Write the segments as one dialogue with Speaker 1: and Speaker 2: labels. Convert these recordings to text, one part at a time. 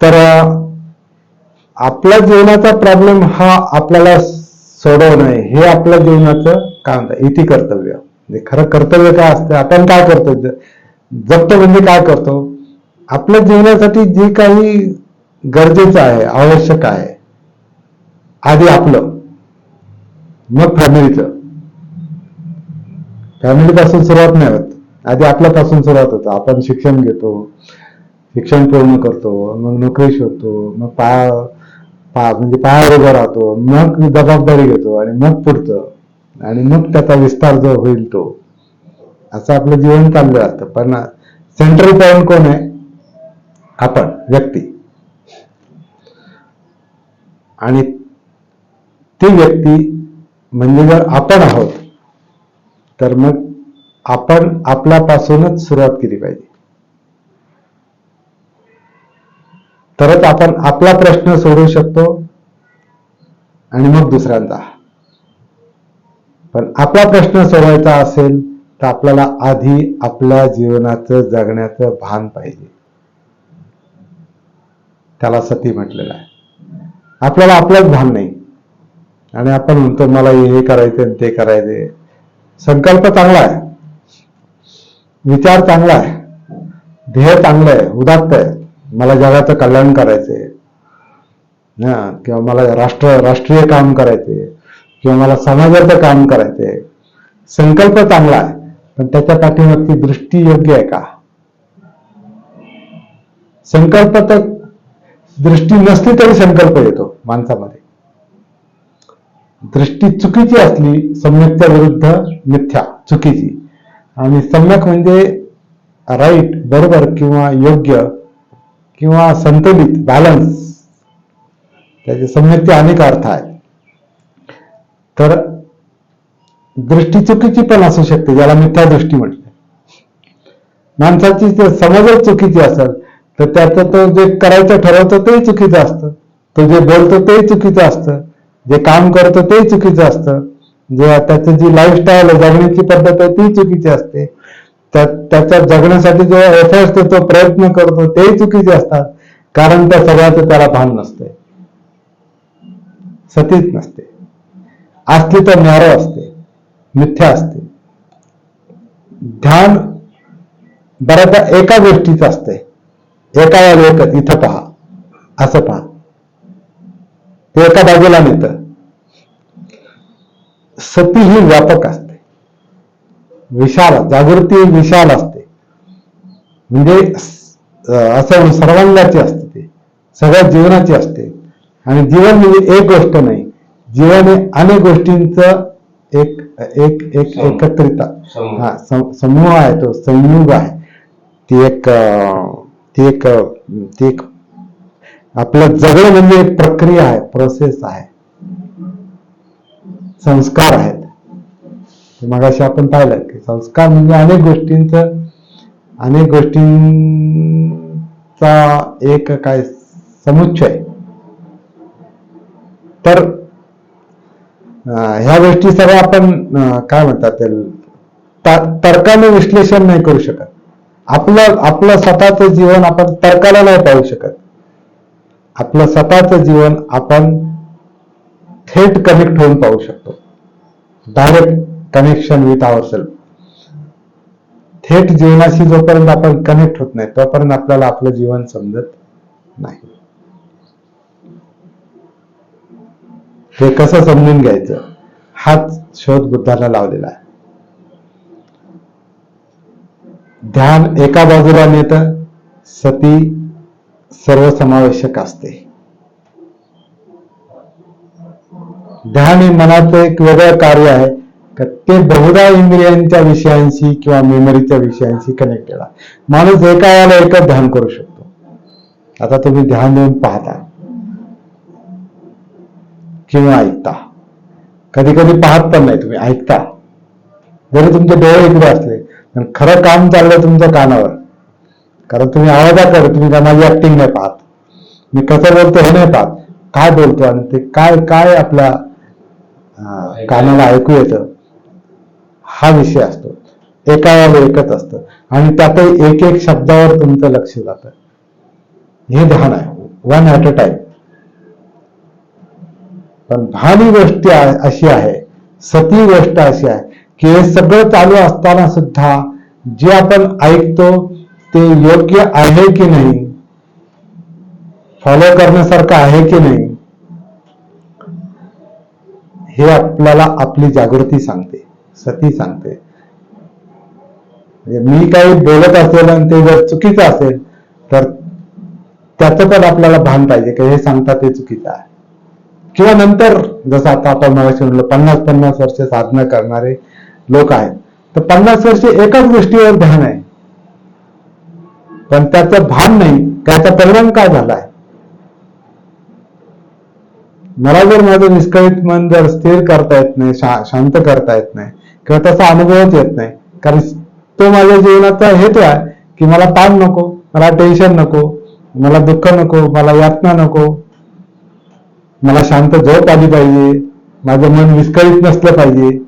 Speaker 1: तर आपल्या जीवनाचा प्रॉब्लेम हा आपल्याला सोडवणं आहे. हे आपल्या जीवनाचं काय म्हणतात इति कर्तव्य. म्हणजे खरं कर्तव्य काय असतं? आपण काय करतो जप्त म्हणजे काय करतो? आपल्या जीवनासाठी जे काही गरजेचं आहे आवश्यक आहे आधी आपलं मग फॅमिलीचं. फॅमिली पासून सुरुवात नाही होत. आधी आपल्यापासून सुरुवात होतं. आपण शिक्षण घेतो. शिक्षण पूर्ण करतो मग नोकरी शोधतो मग पाया पा म्हणजे पायावर उभा राहतो मग जबाबदारी घेतो आणि मग पुढतं आणि मग त्याचा विस्तार जो होईल तो. असं आपलं जीवन चाललं असतं पण सेंट्रल पॉईंट कोण आहे? आपण व्यक्ती. आणि ती व्यक्ती म्हणजे जर आपण आहोत तर मग आपण आपल्यापासूनच सुरुवात केली पाहिजे. तरच आपण आपला प्रश्न सोडवू शकतो आणि मग दुसऱ्यांचा पण आपला प्रश्न सोडवायचा असेल तर आपल्याला आधी आपल्या जीवनाचं जगण्याचं भान पाहिजे. त्याला सती म्हटलेलं आहे. आपल्याला आपलंच भान नाही. आणि आपण म्हणतो मला हे करायचं आणि ते करायचे संकल्प चांगला आहे. विचार चांगला आहे. ध्येय चांगलं आहे. उदात्त आहे. मला जगाचं कल्याण करायचंय. हा किंवा मला राष्ट्र राष्ट्रीय काम करायचे किंवा मला समाजाचं काम करायचंय. संकल्प चांगला आहे पण त्याच्या पाठीमागची दृष्टी योग्य आहे का? संकल्प तर दृष्टी नसली तरी संकल्प येतो माणसामध्ये. दृष्टी चुकीची असली सम्यकच्या विरुद्ध मिथ्या चुकीची. आणि सम्यक म्हणजे राईट बरोबर किंवा योग्य किंवा संतुलित बॅलन्स त्याचे सम्यकचे अनेक अर्थ आहेत. तर दृष्टी चुकीची पण असू शकते ज्याला मिथ्या दृष्टी म्हटले. माणसाची समजच चुकीची असेल तर त्याचं तो जे करायचं ठरवतो तेही चुकीचं असतं. तो जे बोलतो तेही चुकीचं असतं. जे काम करतो तेही चुकीचं असतं. जे त्याचं जी लाईफस्टाईल आहे जगण्याची पद्धत आहे ती चुकीची असते. त्या त्याच्या जगण्यासाठी जो असतो तो प्रयत्न करतो तेही चुकीचे असतात. कारण त्या सगळ्याचं त्याला भान नसते. सतीच नसते. असली तर न्यारो असते. मिथ्या असते. ध्यान बऱ्याचदा एका गोष्टीच असते. एका या एकच इथं पहा. असं पहा. ते एका बाजूला नेतं. सती ही व्यापक असते. विशाल जागृती विशाल असते. म्हणजे असं सर्वांगाची असते ते सगळ्या जीवनाची असते. आणि जीवन म्हणजे एक गोष्ट नाही जीवन हे अनेक गोष्टींचं एक एक एक. एकत्रित. हा सम- समूह आहे तो संयुग आहे. ती एक ती एक ती एक आपलं जगणं म्हणजे एक प्रक्रिया आहे प्रोसेस आहे. संस्कार आहेत. मगाशी आपण पाहिलं की संस्कार म्हणजे अनेक गोष्टींचं अनेक गोष्टींचा एक काय समुच्चय तर ह्या गोष्टी सगळ्या आपण काय म्हणतात तर्काने विश्लेषण नाही करू शकत. आपलं आपलं स्वतःचं जीवन आपण तर्काला नाही पाहू शकत. आपलं स्वतःचं जीवन आपण थेट कनेक्ट होऊन पाहू शकतो. Direct connection with our self थेट जीवनाशी जोपर्यंत आपण कनेक्ट होत नाही तोपर्यंत आपल्याला आपलं जीवन समजत नाही. हे कसं समजून घ्यायचं? हाच शोध बुद्धाला लावलेला आहे. ध्यान एका बाजूला नेत सती सर्वसमावेशक असते. ध्यान हे मनाचं एक वेगळं कार्य आहे. ते बहुधा इंद्रियांच्या विषयांशी किंवा मेमरीच्या विषयांशी कनेक्टेड आहे माणूस एका याला एकच ध्यान करू शकतो. आता तुम्ही ध्यान देऊन पाहता. किंवा ऐकता. कधी कधी पाहत पण नाही तुम्ही ऐकता. जरी तुमचे डोळे इकडे असले पण खरं काम चाललं तुमच्या कानावर. कारण तुम्ही आवाजाकडे तुम्ही का माझी ऍक्टिंग नाही पाहत. मी कसं बोलतो हे नाही पाहत. काय बोलतो आणि ते काय काय आपल्या कानाला ऐकू येतं. हा विषय असतो. एका एकच असतं. आणि त्यातही एक एक शब्दावर तुमचं लक्ष जातं. हे ध्यान आहे. वन ॲट अ टाइम पण भानी गोष्ट अशी आहे. सती गोष्ट अशी आहे की हे सगळं चालू असताना सुद्धा जे आपण ऐकतो ते योग्य आहे की नाही? फॉलो करण्यासारखं आहे की नाही? हे आपल्याला आपली जागृती सांगते. सती सांगते. म्हणजे मी काही बोलत असेल आणि ते जर चुकीचं असेल तर त्याचं पण आपल्याला भान पाहिजे की हे सांगता ते चुकीचं आहे. किंवा नंतर जसं आता आपण मगाशी म्हणलं पन्नास पन्नास वर्ष साधना करणारे लोक आहेत. तर पन्नास वर्ष एकाच गोष्टीवर ध्यान आहे. पण त्याचं भान नाही त्याचा परिणाम काय झालाय? मला जर माझं निष्कळीत मन जर स्थिर करता येत नाही शांत करता येत नाही किंवा तसा अनुभवच येत नाही. कारण तो माझ्या जीवनाचा हेतू आहे की मला ताण नको मला टेन्शन नको मला दुःख नको मला यातना नको. मला शांत झोप आली पाहिजे माझं मन विस्कळीत नसलं पाहिजे.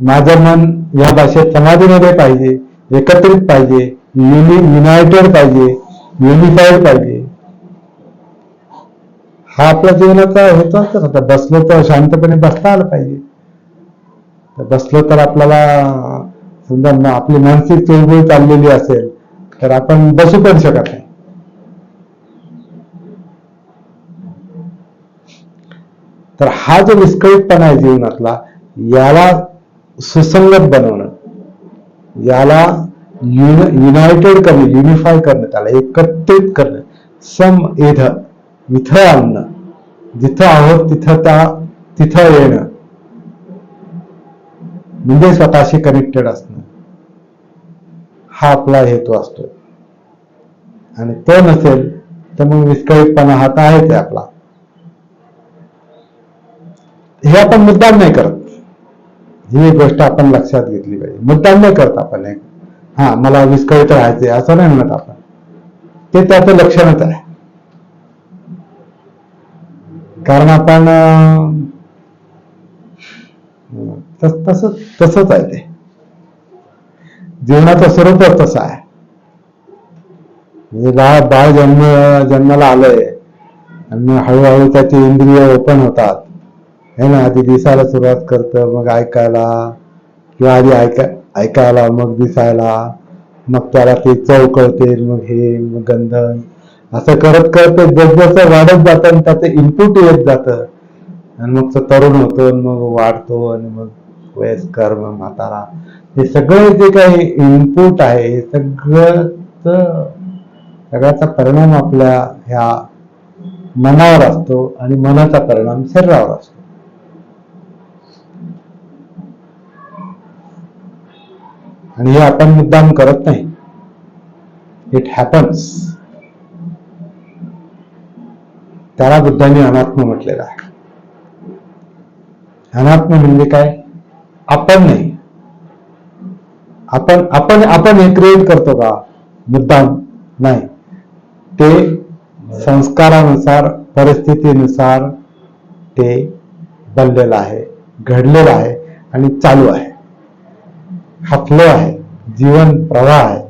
Speaker 1: माझं मन या भाषेत समाधीमध्ये पाहिजे एकत्रित पाहिजे युनि युनायटेड पाहिजे युनिफाईड पाहिजे. हा आपल्या जीवनाचा हेतू असतो बसलो तर शांतपणे बसता आलं पाहिजे. बसलो तर आपल्याला समजा आपली मानसिक चळवळ चाललेली असेल तर आपण बसू पण शकत नाही. तर हा जो विस्कळीतपणा आहे जीवनातला याला सुसंगत बनवणं याला युनायटेड करणे युनिफाय करणं त्याला एकत्रित करणं सम एध इथं आणणं जिथं आहोत तिथं त्या तिथं येणं म्हणजे स्वतःशी कनेक्टेड असणं. हा आपला हेतू असतो आणि तो नसेल तर मग विस्कळीतपणा हा तर आहेच आहे आपला. हे आपण मुद्दाम नाही करत. ही एक गोष्ट आपण लक्षात घेतली पाहिजे. मुद्दाम नाही करत आपण एक हा मला विस्कळीत राहायचे असं नाही म्हणत आपण. ते त्याचं लक्षणच आहे. कारण आपण तस तसंच आहे ते. जीवनाचं स्वरूपच तसं आहे. म्हणजे बाळ बाळ जन्म जन्माला आलंय आणि मग हळूहळू त्याची इंद्रिय ओपन होतात. हे ना? आधी दिसायला सुरुवात करतं मग ऐकायला किंवा आधी ऐका ऐकायला मग दिसायला मग त्याला ते चव कळते मग हे मग गंधन असं करत करत ते जसजसं वाढत जातं आणि त्याचं इनपुट येत जातं. आणि मग तो तरुण होतो आणि मग वाढतो आणि मग वयस्कर कर्म म्हातारा हे सगळे जे काही इनपुट आहे हे सगळं सगळ्याचा परिणाम आपल्या ह्या मनावर असतो आणि मनाचा परिणाम शरीरावर असतो. आणि हे आपण मुद्दाम करत नाही. इट हॅपन्स त्याला बुद्धांनी अनात्म म्हटलेलं आहे. अनात्म म्हणजे काय? आपण नाही. आपण आपण आपण हे क्रिएट करतो का? मुद्दाम नाही. ते संस्कारानुसार परिस्थितीनुसार ते बनलेलं आहे घडलेलं आहे आणि चालू आहे. हा फ्लो आहे जीवन प्रवाह आहे.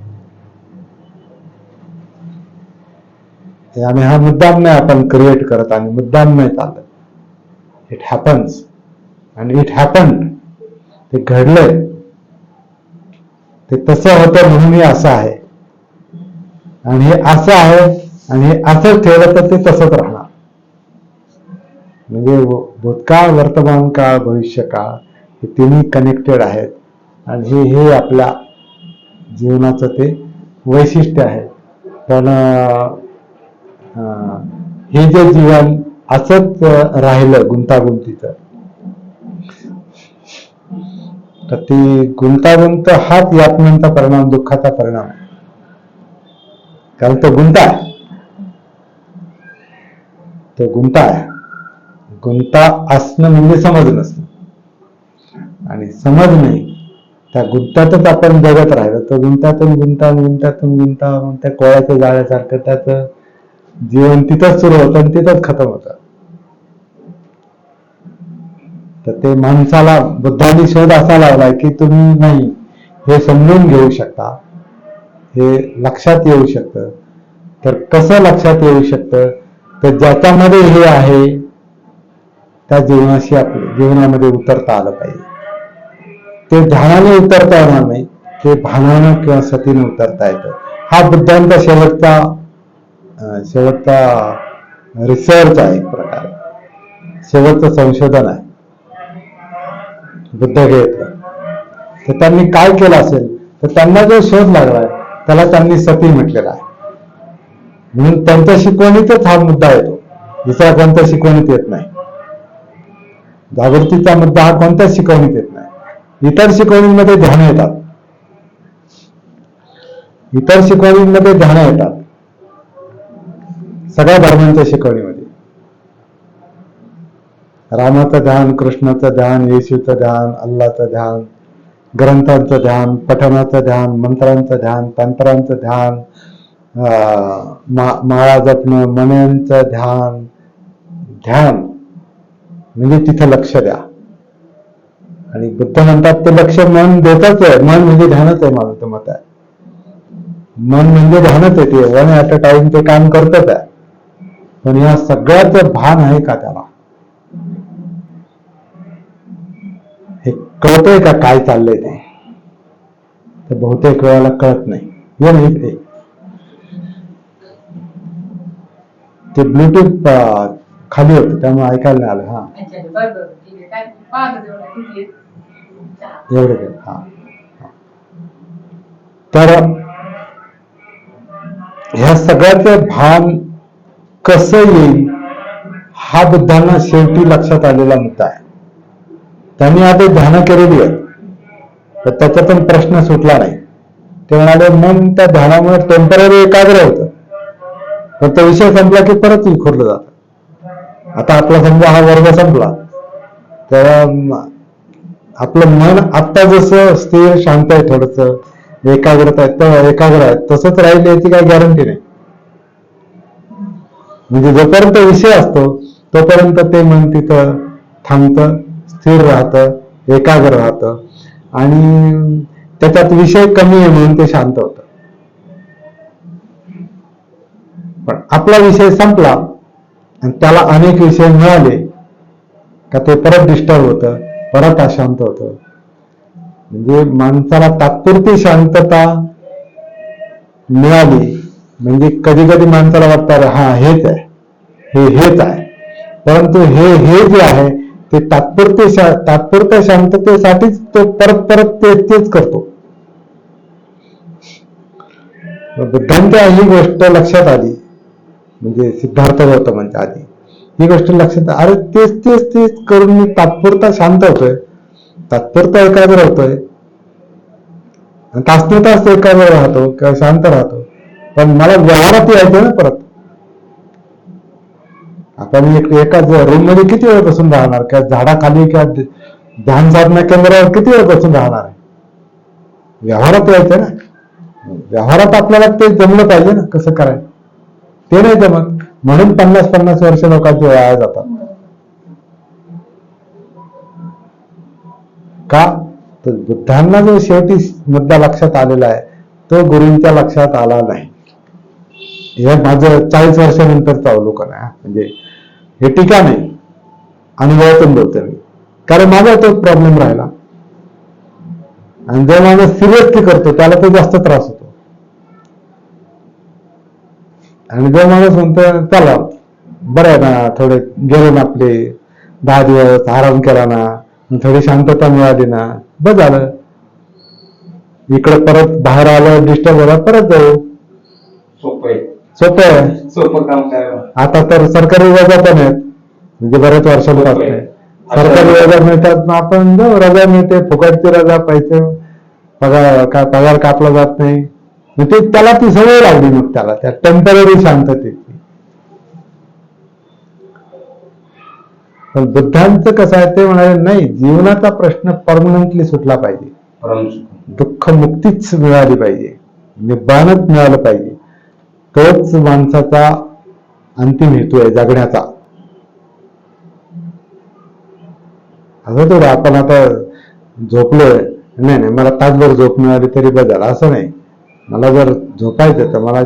Speaker 1: आणि हा मुद्दाम नाही आपण क्रिएट करत आणि मुद्दाम नाही चालत. इट हॅपन्स आणि इट हॅपन ते घडलंय. ते तसं होतं म्हणून हे असं आहे. आणि हे असं आहे आणि हे असं ठेवलं तर ते तसंच राहणार. म्हणजे भूतकाळ वर्तमान काळ भविष्य काळ हे तिन्ही कनेक्टेड आहेत. आणि हे हे आपल्या जीवनाचं ते वैशिष्ट्य आहे. पण अं, हे जे जीवन असंच राहिलं गुंतागुंतीचं तर ती गुंतागुंत हाच यातनांचा परिणाम दुःखाचा परिणाम कारण तो गुंता आहे. तो गुंता आहे. गुंता असणं म्हणजे समज नसणं आणि समज नाही त्या गुंतातच आपण जगत राहिलो तर गुंतातून गुंता गुंतातून गुंता मग त्या कोळ्याच्या जाळ्यासारखं त्याचं जीवन तिथंच सुरू होतं आणि तिथंच खतम होतं. तर ते माणसाला बुद्धांनी शोध असा लावलाय की तुम्ही नाही हे समजून घेऊ शकता. हे लक्षात येऊ शकतं. तर कसं लक्षात येऊ शकतं? तर ज्याच्यामध्ये हे आहे त्या जीवनाशी आपल्या जीवनामध्ये उतरता आलं पाहिजे. ते ध्यानाने उतरता येणार नाही ते भानानं किंवा सतीने उतरता येतं. हा बुद्धांचा शेवटचा शेवटचा रिसर्च आहे एक प्रकारे. शेवटचं संशोधन आहे. बुद्ध घेतलं तर त्यांनी काय केलं असेल? तर त्यांना जो शोध लागलाय त्याला त्यांनी सती म्हटलेला आहे. म्हणून त्यांच्या शिकवणीतच हा मुद्दा येतो. दुसरा कोणत्या शिकवणीत येत नाही? जागृतीचा मुद्दा हा कोणत्याच शिकवणीत येत नाही? इतर शिकवणींमध्ये ध्यान येतात. इतर शिकवणींमध्ये ध्यान येतात. सगळ्या धर्मांच्या शिकवणीमध्ये. रामाचं ध्यान कृष्णाचं ध्यान येशूचं ध्यान अल्लाचं ध्यान ग्रंथांचं ध्यान पठणाचं ध्यान मंत्रांचं ध्यान तंत्रांचं ध्यान अं, मा- माळा जपणं मण्यांचं ध्यान ध्यान. म्हणजे तिथं लक्ष द्या. आणि बुद्ध म्हणतात ते लक्ष मन देतच आहे. मन म्हणजे ध्यानच आहे माझं तर मत आहे. मन म्हणजे ध्यानच आहे ते. वन ॲट अ टाइम ते काम करतच आहे. पण या सगळ्याचं भान आहे का त्याला हे कळतंय का काय चाललंय ते? तर बहुतेक वेळाला कळत नाही. हे नाही ते ब्लूटूथ खाली होतं त्यामुळे ऐकायला नाही आलं. हा. एवढं हा हा. तर ह्या सगळ्याचं भान कसं येईल हा बुद्धांना शेवटी लक्षात आलेला मुद्दा आहे. त्यांनी आता ध्यान केलेली आहे. तर त्याचा पण प्रश्न सुटला नाही. ते म्हणाले मन त्या ध्यानामुळे टेंपररी एकाग्र होतं. पण तो विषय संपला की परत विखुरलं जात. आता आपला समजा हा वर्ग संपला. तर आपलं मन आत्ता जसं स्थिर शांत आहे थोडस एकाग्रता आहे तर एकाग्र आहे तसंच राहील याची काही गॅरंटी नाही. म्हणजे जोपर्यंत विषय असतो तोपर्यंत ते मन तिथं थांबतं. स्थिर राहतं एकाग्र राहतं. आणि त्याच्यात विषय कमी आहे म्हणून ते शांत होत. पण आपला विषय संपला आणि त्याला अनेक विषय मिळाले का ते परत डिस्टर्ब होतं परत अशांत होतं. म्हणजे माणसाला तात्पुरती शांतता मिळाली. म्हणजे कधी कधी माणसाला वाटतं हा हेच आहे. हे हेच आहे. परंतु हे हे जे आहे ते तात्पुरते तात्पुरत्या शांततेसाठीच तो परत परत ते तेच करतो. बुद्धांच्या ही गोष्ट लक्षात आली. म्हणजे सिद्धार्थ गौतमांच्या आधी. ही गोष्ट लक्षात अरे तेच तेच तेच करून मी तात्पुरता शांत होतोय. तात्पुरता एकाग्र होतोय. तास तास एकाग्र राहतो किंवा शांत राहतो. पण मला व्यवहारात यायचं ना परत. आपण एक एकाच रूममध्ये किती वेळ बसून राहणार? किंवा झाडाखाली किंवा ध्यान साधना केंद्रावर किती वेळ बसून राहणार? आहे व्यवहारात यायचं ना? व्यवहारात आपल्याला ते जमलं पाहिजे ना कसं करायचं? ते नाही जमत. म्हणून पन्नास पन्नास वर्ष लोकांचे वाया जातात. का? तर बुद्धांना जो शेवटी मुद्दा लक्षात आलेला आहे तो गुरुंच्या लक्षात आला नाही. हे माझं चाळीस वर्षानंतरचं अवलोकन आहे म्हणजे हे टीका नाही अनुभवातून बोलतो मी कारण माझा तोच प्रॉब्लेम राहिला. आणि जो माणूस सिरियसली करतो त्याला तो जास्त त्रास होतो. आणि जो माणूस म्हणतो चला बरं आहे ना थोडे गेले ना आपले दहा दिवस आराम केला ना थोडी शांतता मिळाली ना बस झालं. इकडे परत बाहेर आलं डिस्टर्ब झाला परत जाऊ.
Speaker 2: सोपं आहे.
Speaker 1: सोपं आहे.
Speaker 2: सोपं काम
Speaker 1: आता तर सरकारी रजा पण आहेत. म्हणजे बऱ्याच वर्षांपासून सरकारी रजा मिळतात मग आपण जाऊ रजा मिळते फुकटची रजा पैसे पगार का पगार कापला जात नाही. मग ते त्याला ती सवय लागली मग त्याला. त्या टेंपररी शांततेची. पण बुद्धांचं कसं आहे ते म्हणाले नाही जीवनाचा प्रश्न परमनंटली सुटला पाहिजे. दुःख मुक्तीच मिळाली पाहिजे. निब्बाणच मिळालं पाहिजे. तोच माणसाचा अंतिम हेतू आहे जगण्याचा. असं थोडं आपण आता झोपलोय. नाही नाही मला तासभर झोप मिळाली तरी बदल असं नाही. मला जर झोपायचं तर मला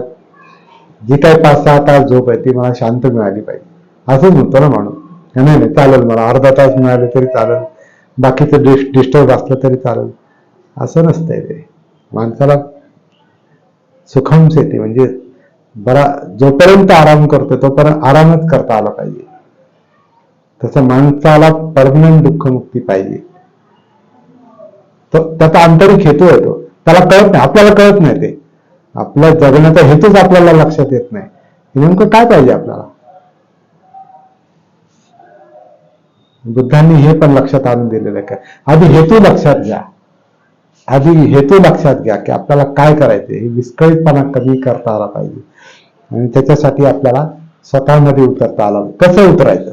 Speaker 1: जी काही पाच सहा तास झोप आहे ती मला शांत मिळाली पाहिजे. असंच म्हणतो ना माणूस. नाही नाही चालेल मला अर्धा तास मिळाले तरी चालेल. बाकीचं डिस डिस्टर्ब असलं तरी चालेल. असं नसतंय ते. माणसाला सुखांश येते म्हणजे बरा जोपर्यंत आराम करतो तोपर्यंत आरामच करता आला पाहिजे. तसं माणसाला परमनंट दुःखमुक्ती पाहिजे. तो त्याचा आंतरिक हेतू आहे तो. त्याला कळत नाही आपल्याला कळत नाही ते. आपल्या जगण्याचा हेतूच आपल्याला लक्षात येत नाही. नेमकं काय पाहिजे आपल्याला? बुद्धांनी हे पण लक्षात आणून दिलेलं आहे का? आधी हेतू लक्षात घ्या. आधी हेतू लक्षात घ्या की आपल्याला काय करायचे हे विस्कळीतपणा कमी करता आला पाहिजे. आणि त्याच्यासाठी आपल्याला स्वतःमध्ये उतरता आला. कसं उतरायचं?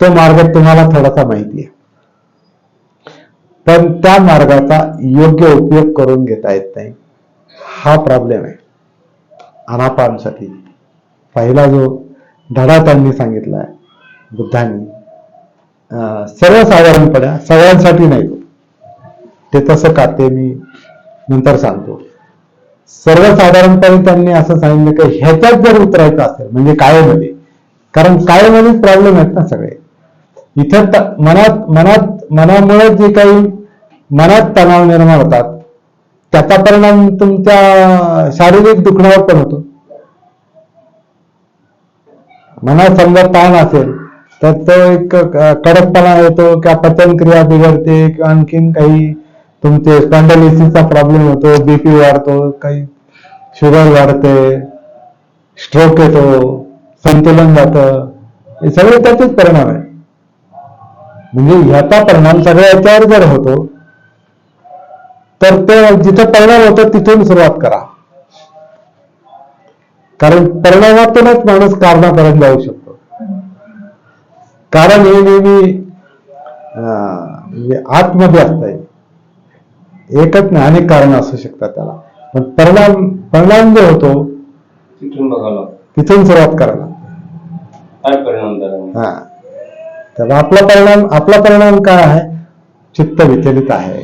Speaker 1: तो मार्ग तुम्हाला थोडासा माहिती आहे. पण त्या मार्गाचा योग्य उपयोग करून घेता येत नाही. हा प्रॉब्लेम आहे. अनापानसाठी पहिला जो धडा त्यांनी सांगितला आहे बुद्धांनी अं, सर्वसाधारणपणे सगळ्यांसाठी नाही ते तसं का ते मी नंतर सांगतो. सर्वसाधारणपणे त्यांनी असं सांगितलं की ह्याच्यात जर उतरायचं असेल म्हणजे कायमध्ये कारण काळेमध्येच प्रॉब्लेम आहेत ना सगळे. इथं मनात मनात मनामुळे जे काही मनात तणाव निर्माण होतात त्याचा परिणाम तुमच्या शारीरिक दुखण्यावर पण होतो. मनात समजा ताण असेल तर तो एक कडकपणा येतो किंवा पचनक्रिया बिघडते किंवा आणखीन काही तुमचे स्पॉन्डलिसिसचा प्रॉब्लेम होतो बीपी वाढतो काही शुगर वाढते स्ट्रोक येतो संतुलन जातं. हे सगळे त्याचेच परिणाम आहे म्हणजे ह्याचा परिणाम सगळ्या याच्यावर जर होतो तर ते जिथं परिणाम होतो तिथून सुरुवात करा. कारण परिणामातूनच माणूस कारणापर्यंत जाऊ शकतो. कारण हे नेहमी म्हणजे आतमध्ये असतं एकच नाही अनेक कारण असू शकतात त्याला. पण परिणाम परिणाम जो होतो
Speaker 2: तिथून बघावं
Speaker 1: तिथून सुरुवात करा
Speaker 2: काय परिणाम झाला
Speaker 1: हा. तर आपला परिणाम आपला परिणाम काय आहे? चित्त विचलित आहे.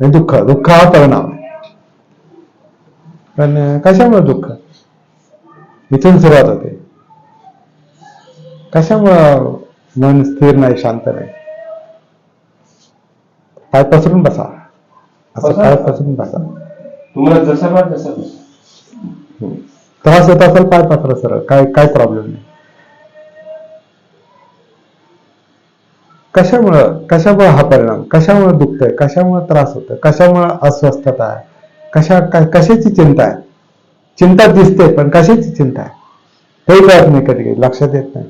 Speaker 1: म्हणजे दुःख दुःख हा परिणाम आहे. पण अं, कशामुळे दुःख? इथून सुरुवात होते. कशामुळं मन स्थिर नाही शांत नाही? पाय पसरून बसा. असं
Speaker 2: तुम्हाला जसं तसं.
Speaker 1: त्रास होत असेल पाय पसरा सरळ काय काय प्रॉब्लेम नाही. कशामुळं कशामुळे हा परिणाम? कशामुळे दुखतंय? कशामुळे त्रास होतोय? कशामुळे अस्वस्थता आहे? कशा कशाची चिंता आहे? चिंता दिसते पण कशाची चिंता आहे? हे कळत नाही कधी कधी लक्षात येत नाही.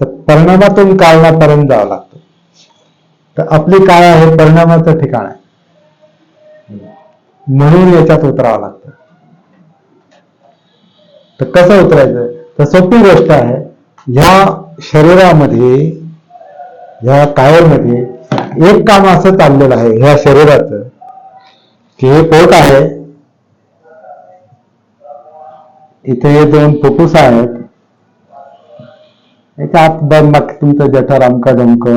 Speaker 1: तर परिणामातून कारणापर्यंत जावं लागतं. तर आपली काय आहे? परिणामाचं ठिकाण आहे. म्हणून याच्यात उतरावं लागतं. तर कसं उतरायचं? तर सोपी गोष्ट आहे ह्या शरीरामध्ये ह्या कायमध्ये एक काम असं चाललेलं आहे ह्या शरीराचं की हे पोट आहे. इथे हे दोन फुफ्फुस आहेत. याच्या आत दोन मग तुमचं जठर अमक डमक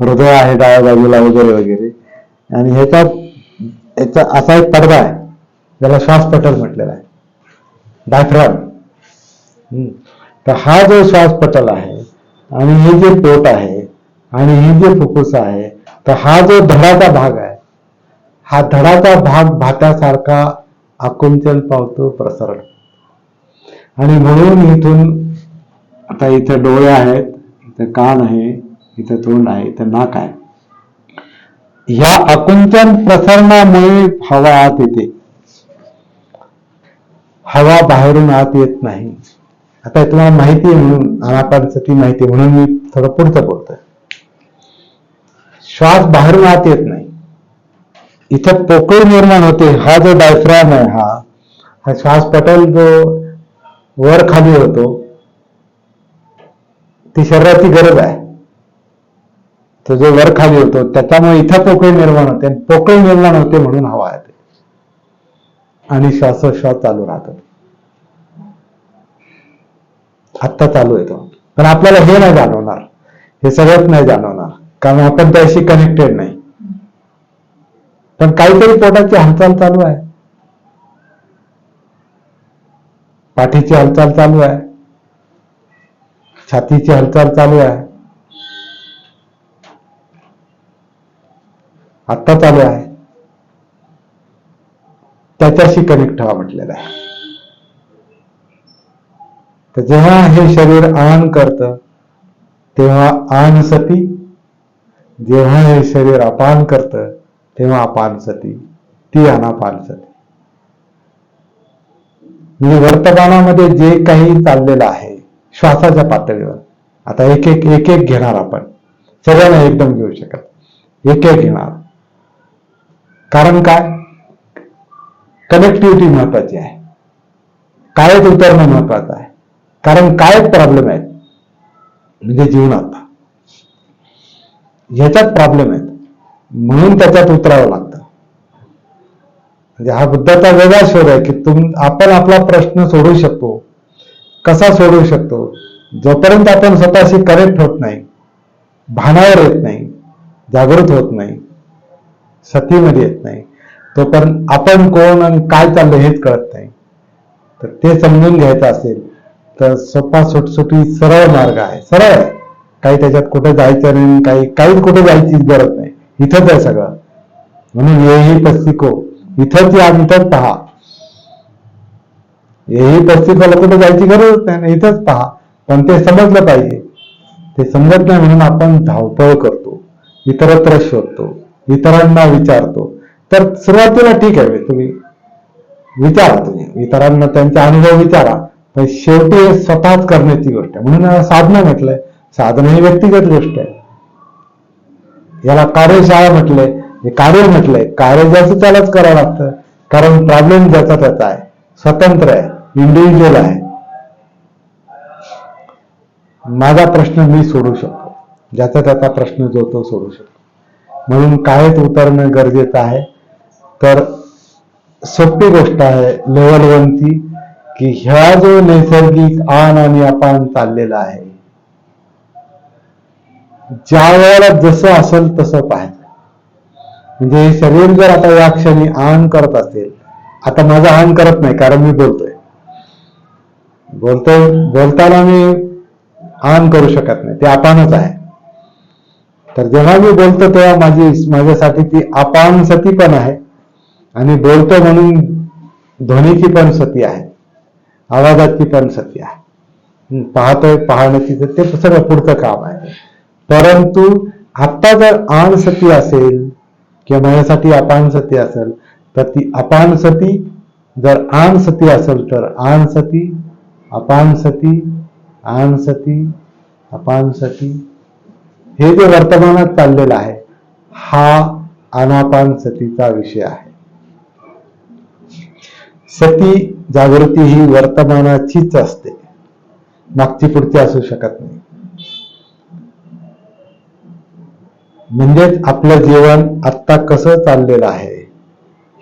Speaker 1: हृदय आहे डाव्या बाजूला वगैरे वगैरे. आणि ह्याचा याचा असा एक पडदा आहे. ज्याला श्वासपटल म्हटलेला आहे. डायफ्राम तर हा जो श्वासपटल आहे आणि हे जे पोट आहे आणि हे जे फुफ्फुस आहे तर हा जो धडाचा भाग आहे हा धडाचा भाग भातासारखा आकुंचन पावतो प्रसरण. आणि म्हणून इथून आता इथे डोळे आहेत इथे कान आहे इथं तोंड आहे इथं नाक आहे. ह्या आकुंचन प्रसरणामुळे हवा आत येते. हवा बाहेरून आत येत नाही. आता तुम्हाला माहिती आहे म्हणून अनापानसाठी माहिती म्हणून मी थोडं पुढचं बोलतोय. श्वास बाहेरून आत येत नाही. इथं पोकळी निर्माण होते. हा जो डायफ्रॅम आहे हा हा श्वास पटल जो वर खाली होतो ती शरीराची गरज आहे. तो जो वर खाली होतो त्याच्यामुळे इथं पोकळी निर्माण होते आणि पोकळी निर्माण होते म्हणून हवा येते आणि श्वासोश्वास चालू राहतो. आत्ता चालू येतो पण आपल्याला हे नाही जाणवणार. हे सगळंच नाही जाणवणार. कारण आपण त्याशी कनेक्टेड नाही. पण काहीतरी पोटाची हालचाल चालू आहे. पाठीची हालचाल चालू आहे. छातीची हालचाल चालू आहे. आत्ता चालू आहे. त्याच्याशी कनेक्ट व्हा म्हटलेलं आहे. तर जेव्हा हे शरीर आन करतं तेव्हा आन सती. जेव्हा हे शरीर अपान करतं तेव्हा अपान सती. ती अनापान सती. म्हणजे वर्तमानामध्ये जे काही चाललेलं आहे श्वासाच्या पातळीवर. आता एक एक एक एक घेणार आपण. सगळ्यांना एकदम घेऊ शकत. एक एक घेणार. कारण काय? कनेक्टिव्हिटी महत्वाची आहे. कायच उतरणं महत्वाचं आहे. कारण काय प्रॉब्लेम आहेत. म्हणजे जीवनात. ह्याच्यात प्रॉब्लेम आहेत. म्हणून त्याच्यात उतरावं लागतं. म्हणजे हा बुद्धाचा वेगळा शोध आहे की तुम आपण आपला प्रश्न सोडवू शकतो. कसा सोडवू शकतो? जोपर्यंत आपण स्वतःशी कनेक्ट होत नाही भानावर येत नाही जागृत होत नाही सतीमध्ये येत नाही. तोपर्यंत आपण कोण आणि काय चाललंय हेच कळत नाही. तर ते समजून घ्यायचं असेल तर सोपा सुटसुटी सरळ मार्ग आहे. सरळ. आहे काही त्याच्यात कुठे जायचं नाही काही काहीच कुठे जायची गरज नाही. इथंच आहे सगळं. म्हणून येही पस्तिको इथंच या इथंच पहा. येही पस्तिकोला कुठे जायची गरजच नाही इथंच पहा. पण ते समजलं पाहिजे. ते समजत नाही म्हणून आपण धावपळ करतो. इतरत्र शोधतो. इतरांना विचारतो. तर सुरुवातीला ठीक आहे तुम्ही विचारा तुम्ही. इतरांना त्यांचा अनुभव विचारा. पण शेवटी स्वतःच करण्याची गोष्ट आहे. म्हणून साधना म्हटलंय. साधना ही व्यक्तिगत गोष्ट आहे. याला कार्यशाळा म्हटलंय. हे कार्य म्हटलंय. कार्य ज्याचं त्यालाच करावं लागतं. कारण प्रॉब्लेम ज्याचा त्याचा आहे. स्वतंत्र आहे. इंडिव्हिज्युअल आहे. माझा प्रश्न मी सोडू शकतो. ज्याचा त्याचा प्रश्न जो तो सोडू शकतो. म्हणून काहीच उतरणं गरजेचं आहे. तर सोपी गोष्ट आहे लेवल वनची की ह्या जो नैसर्गिक आन आणि अपान चाललेला आहे ज्या वेळेला जसं असेल तसं पाहिजे. म्हणजे हे शरीर जर आता या क्षणी आन करत असेल आता माझं आन करत नाही कारण मी बोलतोय. बोलतोय बोलताना मी आन करू शकत नाही ते अपानच आहे. तर जेव्हा मी बोलतो तेव्हा माझी माझ्यासाठी ती अपान सती पण आहे. आणि बोलतो म्हणून ध्वनीची पण सती आहे. आवाजाची पण सती आहे. पाहतोय पाहण्याची तर ते सगळं पुढचं काम आहे. परंतु आत्ता जर आण सती असेल किंवा माझ्यासाठी अपान सती असेल तर ती अपान सती जर आण सती असेल तर आण सती अपान सती आण सती अपान सती हे जे वर्तमानात चाललेलं आहे हा अनापान सतीचा विषय आहे. सती जागृती ही वर्तमानाचीच असते. मागची पुढची असू शकत नाही. म्हणजेच आपलं जीवन आत्ता कसं चाललेलं आहे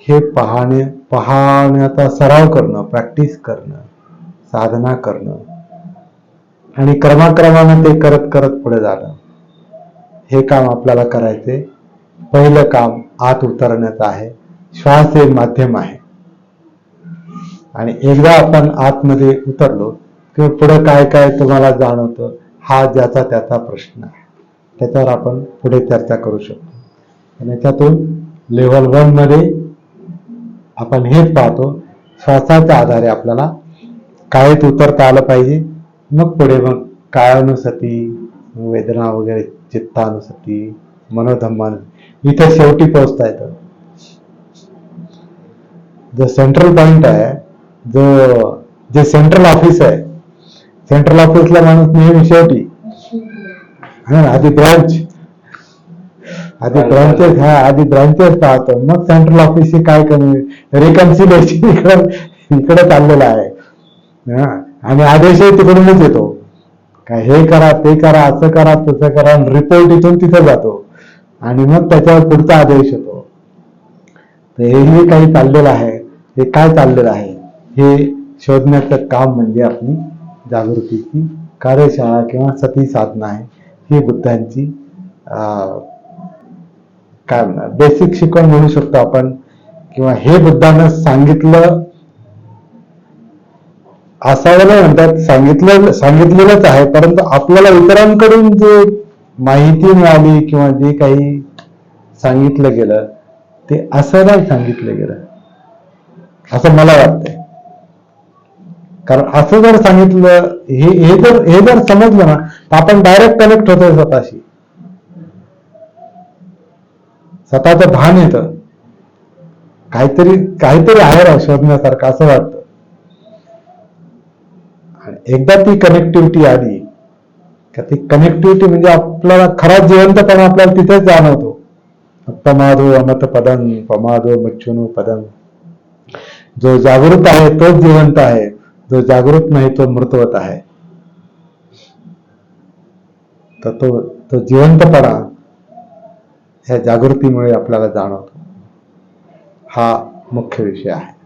Speaker 1: हे पाहणे पाहण्याचा सराव करणं प्रॅक्टिस करणं साधना करणं आणि क्रमाक्रमानं ते करत करत पुढे जाणं. हे काम आपल्याला करायचे. पहिलं काम आत उतरण्याचं आहे. श्वास हे माध्यम आहे. आणि एकदा आपण आतमध्ये उतरलो किंवा पुढे काय काय तुम्हाला जाणवतं हा ज्याचा त्याचा प्रश्न आहे. त्याच्यावर आपण पुढे चर्चा करू शकतो. आणि त्यातून लेवल वनमध्ये आपण हेच पाहतो श्वासाच्या आधारे आपल्याला कायत उतरता आलं पाहिजे. मग पुढे मग कायानुसती वेदना वगैरे चित्तानुसती मनोधम्मान इथे शेवटी पोहोचता येतं. जो सेंट्रल पॉइंट आहे जो जे सेंट्रल ऑफिस आहे सेंट्रल ऑफिसला माणूस नेहमी शेवटी. हा आधी ब्रांच आधी ब्रांचेस हा आधी ब्रांचेस पाहतो. मग सेंट्रल ऑफिसची काय कमी? रिकन्सिलेशन इकडं इकडे चाललेलं आहे. हा आणि आदेशही तिकडूनच येतो. काय हे करा ते करा असं करा तसं करा रिपोर्ट इथून तिथे जातो. आणि मग त्याच्यावर पुढचा आदेश येतो. तर हे जे काही चाललेलं आहे. हे काय चाललेलं आहे? हे शोधण्याचं काम म्हणजे आपली जागृतीची कार्यशाळा किंवा सती साधना आहे. ही बुद्धांची अं, काय बेसिक शिकवण म्हणू शकतो आपण. किंवा हे बुद्धानं सांगितलं असावं नाही म्हणतात. सांगितलं सांगितलेलंच आहे. परंतु आपल्याला इतरांकडून जे माहिती मिळाली किंवा जे काही सांगितलं गेलं ते असं नाही सांगितलं गेलं. असं मला वाटतंय. कारण असं जर सांगितलं हे हे जर हे जर समजलं ना तर आपण डायरेक्ट कनेक्ट होतोय स्वतःशी. स्वतःचं भान येतं. काहीतरी काहीतरी आहे शोधण्यासारखं असं वाटतं. एकदा ती कनेक्टिव्हिटी आली का ती कनेक्टिव्हिटी म्हणजे आपल्याला खरा जिवंतपणा आपल्याला तिथेच जाणवतो. पमाधो अमत पदन पमाधो मच्छुनो पदन जो जागृत आहे तोच जिवंत आहे. जो जागृत नाही तो मृतवत आहे. तर तो तो जिवंतपणा ह्या जागृतीमुळे आपल्याला जाणवतो. हा मुख्य विषय आहे.